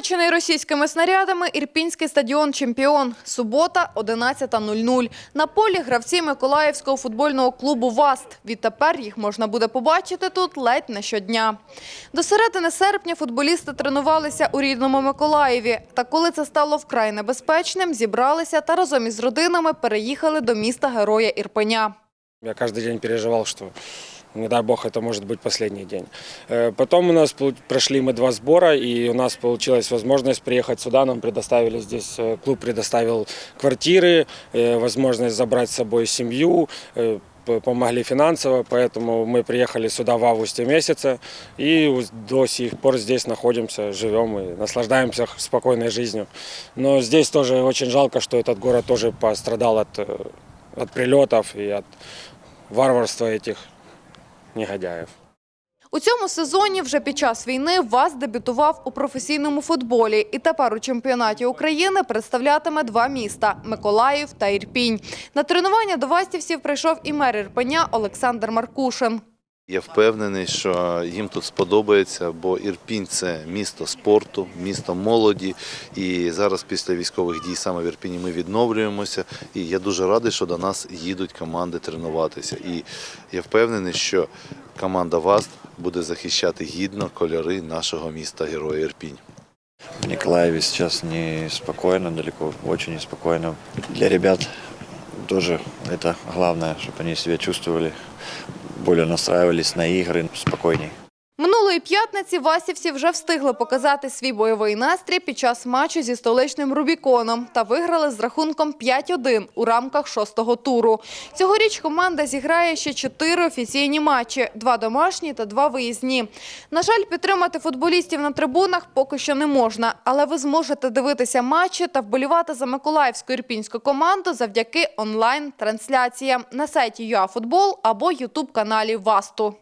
Понівечений російськими снарядами Ірпінський стадіон «Чемпіон». Субота, 11.00. На полі гравці Миколаївського футбольного клубу «Васт». Відтепер їх можна буде побачити тут ледь не щодня. До середини серпня футболісти тренувалися у рідному Миколаєві. Та коли це стало вкрай небезпечним, зібралися та разом із родинами переїхали до міста Героя Ірпеня. Я каждый день переживал, что не дай бог это может быть последний день. Э, Потом у нас прошли мы два сбора, и у нас получилась возможность приехать сюда. Нам предоставили здесь, э, клуб предоставил квартиры, э, возможность забрать с собой семью, помогли финансово, поэтому мы приехали сюда в августе месяце и до сих пор здесь находимся, живем и наслаждаемся спокойной жизнью. Но здесь тоже очень жалко, что этот город тоже пострадал от, от прилетов и от варварства этих негодяев. У цьому сезоні вже під час війни ВАЗ дебютував у професійному футболі і тепер у чемпіонаті України представлятиме два міста – Миколаїв та Ірпінь. На тренування до Вастівців прийшов і мер Ірпеня Олександр Маркушин. Я впевнений, що їм тут сподобається, бо Ірпінь це місто спорту, місто молоді. І зараз після військових дій саме в Ірпіні ми відновлюємося. І я дуже радий, що до нас їдуть команди тренуватися. І я впевнений, що команда ВАЗ буде захищати гідно кольори нашого міста Героя Ірпінь. В Николаеве сейчас неспокойно, далеко очень неспокойно. Для ребят тоже это главное, чтобы они себя чувствовали, более настраивались на игры спокойней. Минулої п'ятниці Васівці вже встигли показати свій бойовий настрій під час матчу зі столичним Рубіконом та виграли з рахунком 5-1 у рамках шостого туру. Цьогоріч команда зіграє ще чотири офіційні матчі – два домашні та два виїзні. На жаль, підтримати футболістів на трибунах поки що не можна, але ви зможете дивитися матчі та вболівати за миколаївську ірпінську команду завдяки онлайн-трансляціям на сайті ЮАФутбол або ютуб-каналі ВАСТу.